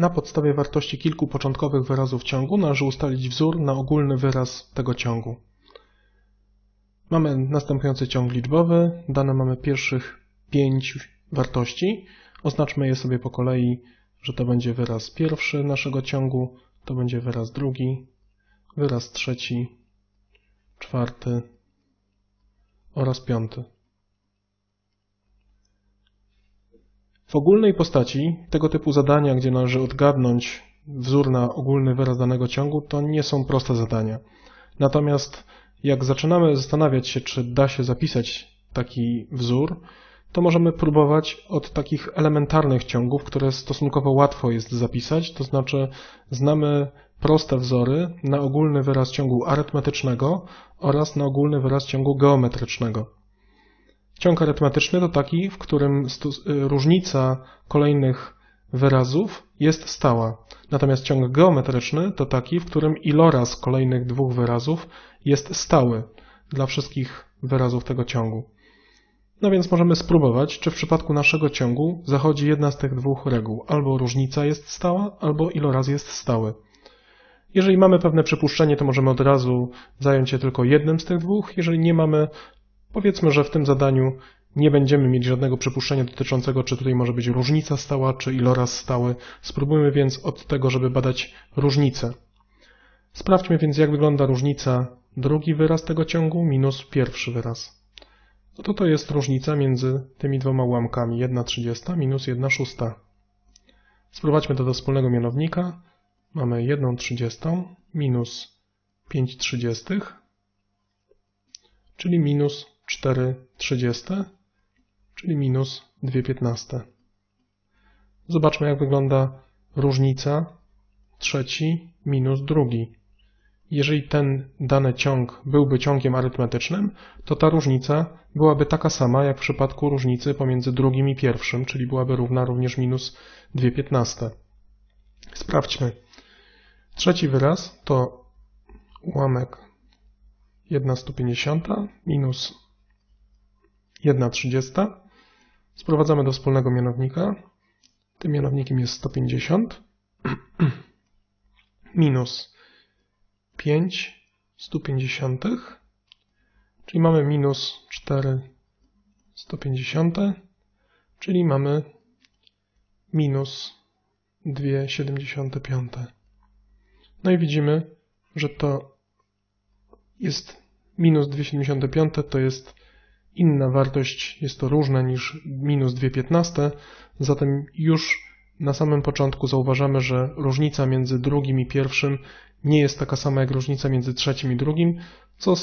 Na podstawie wartości kilku początkowych wyrazów ciągu należy ustalić wzór na ogólny wyraz tego ciągu. Mamy następujący ciąg liczbowy, dane mamy pierwszych pięć wartości. Oznaczmy je sobie po kolei, że to będzie wyraz pierwszy naszego ciągu, to będzie wyraz drugi, wyraz trzeci, czwarty oraz piąty. W ogólnej postaci tego typu zadania, gdzie należy odgadnąć wzór na ogólny wyraz danego ciągu, to nie są proste zadania. Natomiast jak zaczynamy zastanawiać się, czy da się zapisać taki wzór, to możemy próbować od takich elementarnych ciągów, które stosunkowo łatwo jest zapisać, to znaczy znamy proste wzory na ogólny wyraz ciągu arytmetycznego oraz na ogólny wyraz ciągu geometrycznego. Ciąg arytmetyczny to taki, w którym różnica kolejnych wyrazów jest stała. Natomiast ciąg geometryczny to taki, w którym iloraz kolejnych dwóch wyrazów jest stały dla wszystkich wyrazów tego ciągu. No więc możemy spróbować, czy w przypadku naszego ciągu zachodzi jedna z tych dwóch reguł. Albo różnica jest stała, albo iloraz jest stały. Jeżeli mamy pewne przypuszczenie, to możemy od razu zająć się tylko jednym z tych dwóch. Jeżeli nie mamy, powiedzmy, że w tym zadaniu nie będziemy mieć żadnego przypuszczenia dotyczącego, czy tutaj może być różnica stała, czy iloraz stały. Spróbujmy więc od tego, żeby badać różnicę. Sprawdźmy więc, jak wygląda różnica drugi wyraz tego ciągu minus pierwszy wyraz. No to to jest różnica między tymi dwoma ułamkami 1 trzydziesta minus 1 szósta. Sprowadźmy to do wspólnego mianownika. Mamy 1 trzydziestą minus 5 trzydziestych, czyli minus 4 trzydzieste, czyli minus 2 piętnaste. Zobaczmy, jak wygląda różnica trzeci minus drugi. Jeżeli ten dany ciąg byłby ciągiem arytmetycznym, to ta różnica byłaby taka sama jak w przypadku różnicy pomiędzy drugim i pierwszym, czyli byłaby równa również minus 2 piętnaste. Sprawdźmy. Trzeci wyraz to ułamek 1 150 minus 1 30. Sprowadzamy do wspólnego mianownika. Tym mianownikiem jest 150 minus 5 150, czyli mamy minus 4 150, czyli mamy minus 2,75. No i widzimy, że to jest minus 2,75, to jest inna wartość, jest to różne niż minus 2,15, zatem już na samym początku zauważamy, że różnica między drugim i pierwszym nie jest taka sama jak różnica między trzecim i drugim, co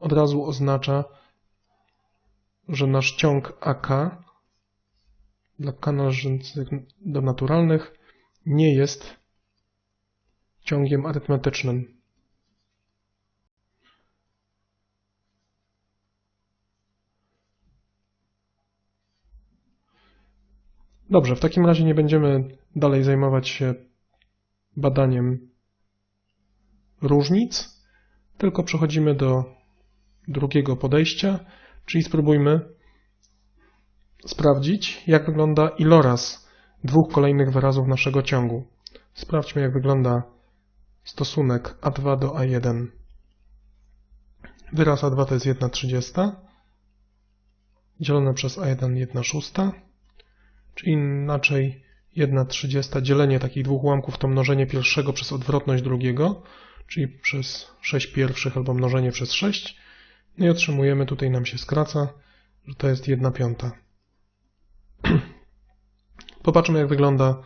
od razu oznacza, że nasz ciąg AK dla należących do naturalnych nie jest ciągiem arytmetycznym. Dobrze, w takim razie nie będziemy dalej zajmować się badaniem różnic, tylko przechodzimy do drugiego podejścia, czyli spróbujmy sprawdzić, jak wygląda iloraz dwóch kolejnych wyrazów naszego ciągu. Sprawdźmy, jak wygląda stosunek A2 do A1. Wyraz A2 to jest 1 trzydziesta, dzielone przez A1 1 szósta, czy inaczej 1 trzydziesta dzielenie takich dwóch ułamków to mnożenie pierwszego przez odwrotność drugiego, czyli przez 6 pierwszych albo mnożenie przez 6. No i otrzymujemy, tutaj nam się skraca, że to jest 1 piąta. Popatrzmy, jak wygląda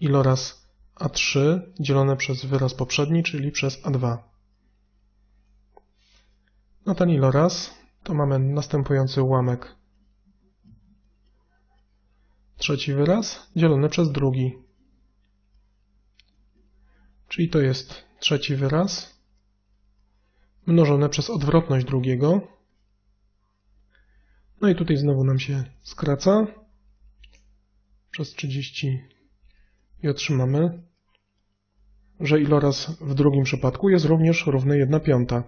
iloraz A3 dzielone przez wyraz poprzedni, czyli przez A2. No ten iloraz to mamy następujący ułamek. Trzeci wyraz dzielony przez drugi. Czyli to jest trzeci wyraz mnożone przez odwrotność drugiego. No i tutaj znowu nam się skraca przez 30 i otrzymamy, że iloraz w drugim przypadku jest również równy 1 piąta.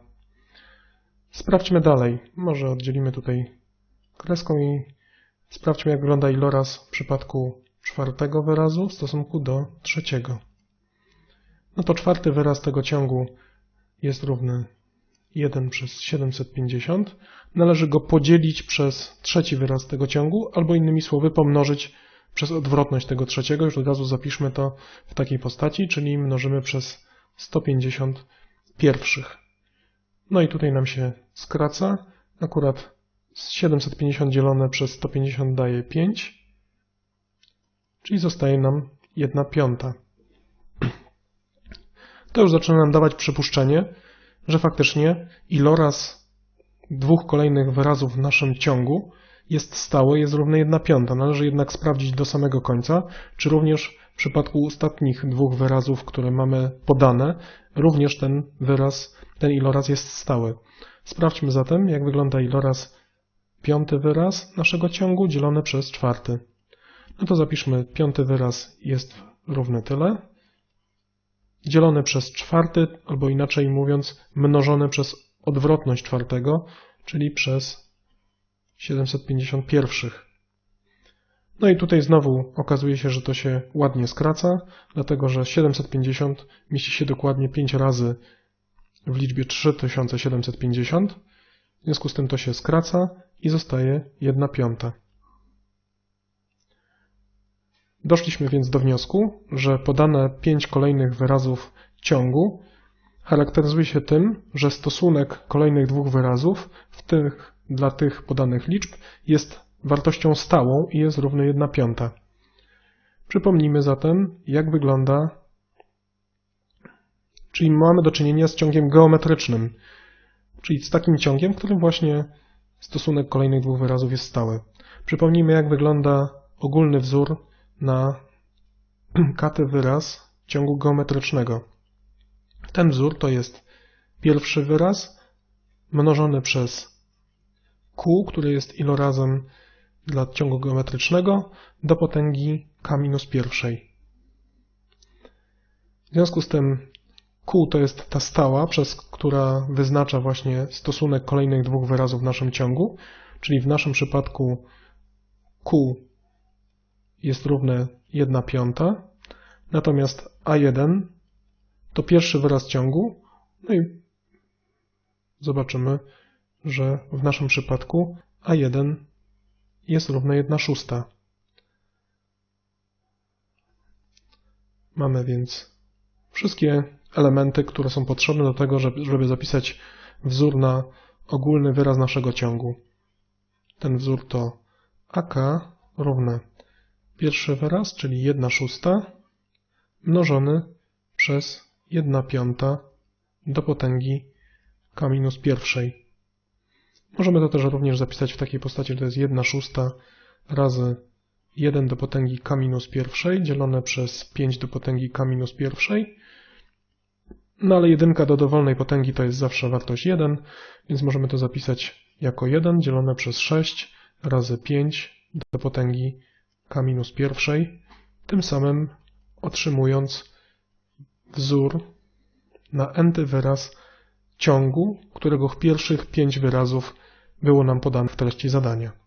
Sprawdźmy dalej. Może oddzielimy tutaj kreską i sprawdźmy jak wygląda iloraz w przypadku czwartego wyrazu w stosunku do trzeciego. No to czwarty wyraz tego ciągu jest równy 1 przez 750. Należy go podzielić przez trzeci wyraz tego ciągu, albo innymi słowy pomnożyć przez odwrotność tego trzeciego. Już od razu zapiszmy to w takiej postaci, czyli mnożymy przez 150 pierwszych. No i tutaj nam się skraca. Akurat 750 dzielone przez 150 daje 5, czyli zostaje nam 1 piąta. To już zaczyna nam dawać przypuszczenie, że faktycznie iloraz dwóch kolejnych wyrazów w naszym ciągu jest stały, jest równy 1 piąta. Należy jednak sprawdzić do samego końca, czy również w przypadku ostatnich dwóch wyrazów, które mamy podane, również ten wyraz, ten iloraz jest stały. Sprawdźmy zatem, jak wygląda iloraz piąty wyraz naszego ciągu dzielony przez czwarty. No to zapiszmy, piąty wyraz jest równy tyle, dzielone przez czwarty, albo inaczej mówiąc, mnożone przez odwrotność czwartego, czyli przez 751. No i tutaj znowu okazuje się, że to się ładnie skraca, dlatego że 750 mieści się dokładnie 5 razy w liczbie 3750. W związku z tym to się skraca i zostaje 1 piąta. Doszliśmy więc do wniosku, że podane 5 kolejnych wyrazów ciągu charakteryzuje się tym, że stosunek kolejnych dwóch wyrazów w tych, dla tych podanych liczb jest wartością stałą i jest równy 1 piąta. Przypomnijmy zatem, jak wygląda, czyli mamy do czynienia z ciągiem geometrycznym, czyli z takim ciągiem, którym właśnie stosunek kolejnych dwóch wyrazów jest stały. Przypomnijmy, jak wygląda ogólny wzór na katy wyraz ciągu geometrycznego. Ten wzór to jest pierwszy wyraz mnożony przez q, który jest ilorazem dla ciągu geometrycznego do potęgi k minus pierwszej. W związku z tym q to jest ta stała, przez która wyznacza właśnie stosunek kolejnych dwóch wyrazów w naszym ciągu, czyli w naszym przypadku q jest równe 1 piąta, natomiast a1 to pierwszy wyraz ciągu, no i zobaczymy, że w naszym przypadku a1 jest równe 1 szósta. Mamy więc wszystkie elementy, które są potrzebne do tego, żeby zapisać wzór na ogólny wyraz naszego ciągu. Ten wzór to AK równe pierwszy wyraz, czyli 1 szósta, mnożony przez 1 piąta do potęgi k minus pierwszej. Możemy to też również zapisać w takiej postaci, że to jest 1 szósta razy 1 do potęgi k minus pierwszej dzielone przez 5 do potęgi k minus pierwszej. No ale jedynka do dowolnej potęgi to jest zawsze wartość 1, więc możemy to zapisać jako 1 dzielone przez 6 razy 5 do potęgi k minus pierwszej, tym samym otrzymując wzór na n-ty wyraz ciągu, którego pierwszych pięć wyrazów było nam podane w treści zadania.